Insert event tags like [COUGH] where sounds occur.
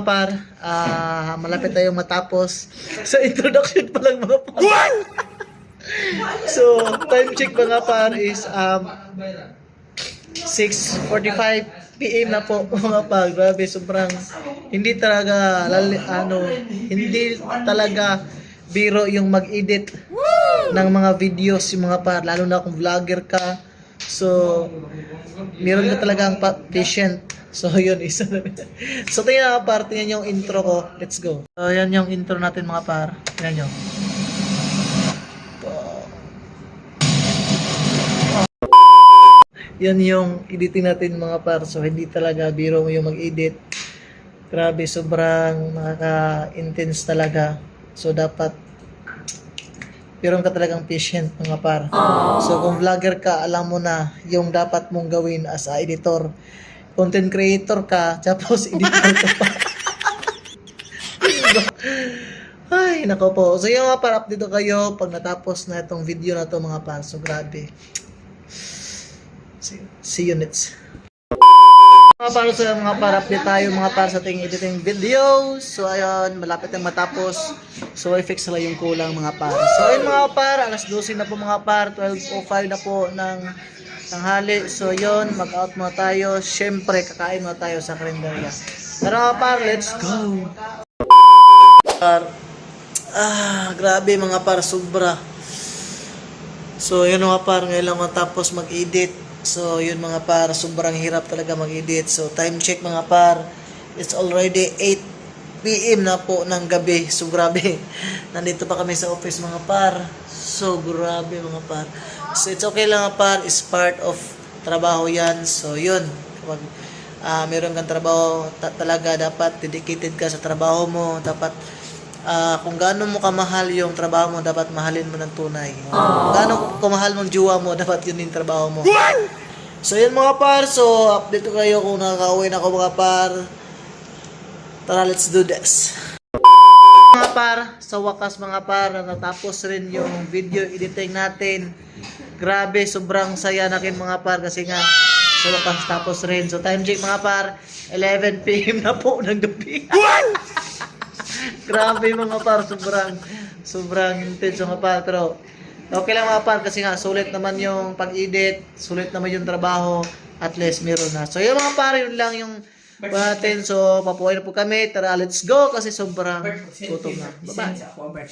mga par, ah malapit tayong matapos. Sa introduction pa lang mga par. [LAUGHS] so, time check mga par is um, 6.45 PM na po [LAUGHS] mga par. Grabe, sobrang hindi talaga, lali, ano, hindi talaga biro yung mag-edit ng mga videos yung mga par. Lalo na kung vlogger ka. So, meron ka talagang pa- patient. So, [LAUGHS] yun, isa na. so, tingnan mga par, tingnan yung intro ko. Let's go. So, yan yung intro natin mga par. Tingnan nyo. Yan yung editing natin mga par. So, hindi talaga biro mo yung mag-edit. Grabe, sobrang nakaka-intense talaga. So, dapat meron ka talagang patient mga par. So, kung vlogger ka, alam mo na yung dapat mong gawin as a editor. Content creator ka, tapos editor ka pa. [LAUGHS] Ay, nako po. So, yung mga par, update kayo pag natapos na itong video na to mga par. So, grabe. See, see you next. Para sa mga para update tayo mga para sa ating editing videos. So ayun, malapit na matapos. So i fix lang yung kulang mga para. So ayun mga para, alas 12 na po mga para, 12.05 na po ng tanghali. So yun, mag-out muna tayo. Siyempre, kakain muna tayo sa kalendarya. Tara mga par, let's go! Ah, grabe mga par, sobra. So, yun mga par, ngayon lang matapos mag-edit. So, yun mga par, sobrang hirap talaga mag-edit. So, time check mga par, it's already 8 p.m. na po ng gabi. So, grabe. [LAUGHS] Nandito pa kami sa office mga par. So, grabe mga par. So, it's okay lang mga par, is part of trabaho yan. So, yun. Kapag ah meron kang trabaho, ta- talaga dapat dedicated ka sa trabaho mo. Dapat Ah, kung gaano mo kamahal yung trabaho mo, dapat mahalin mo ng tunay. Kung gaano kamahal mong jowa mo, dapat yun yung trabaho mo. So, yun mga par. So, update ko kayo kung nakaka-uwi na ako mga par. Tara, let's do this. Mga par, sa wakas mga par, natapos rin yung video editing natin. Grabe, sobrang saya nakin mga par kasi nga sa wakas tapos rin. So, time check mga par, 11 p.m. na po ng gabi. Grabe mga par, sobrang sobrang intense mga par. Pero okay lang mga par kasi nga sulit naman yung pag-edit, sulit naman yung trabaho, at least meron na. So yung mga par, yun lang yung natin. So papuhay na po kami. Tara, let's go kasi sobrang gutom na. Bye-bye.